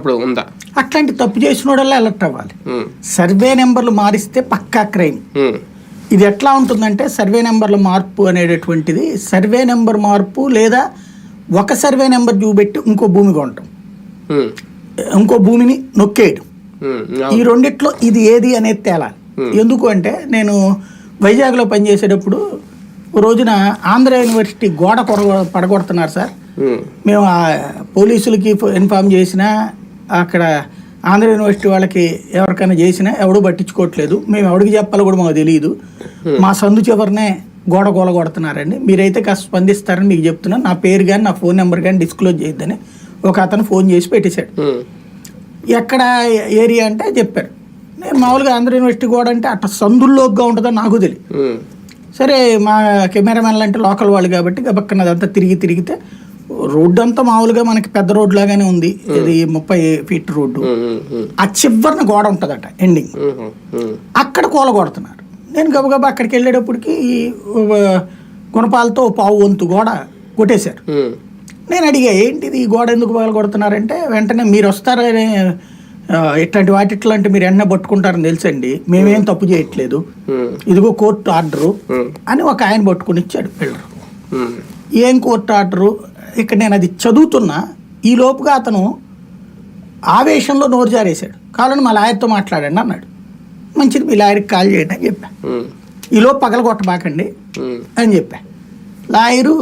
ఇప్పుడు ఉందా? అట్లాంటి తప్పు చేసినోడల్లా అలర్ట్ అవ్వాలి. సర్వే నెంబర్లు మారిస్తే పక్కా క్రైమ్. ఇది ఎట్లా ఉంటుందంటే సర్వే నెంబర్ల మార్పు అనేటటువంటిది సర్వే నెంబర్ మార్పు లేదా ఒక సర్వే నెంబర్ చూపెట్టి ఇంకో భూమి కొనటం. ఇంకో భూమిని నొక్కేయడం ఈ. రెండిట్లో ఇది ఏది అనేది తేలాలి. ఎందుకు అంటే నేను వైజాగ్లో పనిచేసేటప్పుడు రోజున ఆంధ్ర యూనివర్సిటీ గోడ కొర పడగొడుతున్నారు సార్. మేము పోలీసులకి ఇన్ఫామ్ చేసినా అక్కడ ఆంధ్ర యూనివర్సిటీ వాళ్ళకి ఎవరికైనా చేసినా ఎవడు పట్టించుకోవట్లేదు. మేము ఎవరికి చెప్పాలో కూడా మాకు తెలియదు మా సందు చివరినే గోడ గోల కొడుతున్నారండి. మీరైతే కాస్త స్పందిస్తారని మీకు చెప్తున్నాను నా పేరు కానీ నా ఫోన్ నెంబర్ కానీ డిస్క్లోజ్ చేయొద్దని ఒక అతను ఫోన్ చేసి పెట్టేశాడు. ఎక్కడ ఏరియా అంటే చెప్పారు. నేను మామూలుగా ఆంధ్ర యూనివర్సిటీ గోడ అంటే అట్లా సందుల్లోగా ఉంటుందో నాకు తెలియదు సరే మా కెమెరామెన్లు అంటే లోకల్ వాళ్ళు కాబట్టి గబక్కన అదంతా తిరిగి తిరిగితే రోడ్డు అంతా మామూలుగా మనకి పెద్ద రోడ్ లాగానే ఉంది. ఇది ముప్పై ఫీట్ రోడ్డు. ఆ చివరిన గోడ ఉంటుందట ఎండింగ్. అక్కడ కూల కొడుతున్నారు నేను గబగబా అక్కడికి వెళ్ళేటప్పటికి గుణపాలతో పావు వంతు గోడ కొట్టేశారు. నేను అడిగా ఏంటిది ఈ గోడ ఎందుకు పగల కొడుతున్నారంటే వెంటనే మీరు వస్తారని ఇట్లాంటి వాటిట్లో అంటే మీరు ఎన్న పట్టుకుంటారని తెలుసండి. మేమేం తప్పు చేయట్లేదు. ఇదిగో కోర్టు ఆర్డరు అని ఒక ఆయన పట్టుకుని ఇచ్చాడు పిల్లలు. ఉమ్, ఏం కోర్టు ఆర్డరు? ఇక్కడ నేను అది చదువుతున్నా ఈ లోపుగా అతను ఆవేశంలో నోరు జారేశాడు. కావాలని మా లాయర్తో మాట్లాడండి అన్నాడు. మంచిది మీ లాయర్కి కాల్ చేయండి అని చెప్పా. ఉమ్, ఈ లోపు పగల కొట్టబాకండి అని చెప్పా. లాయరు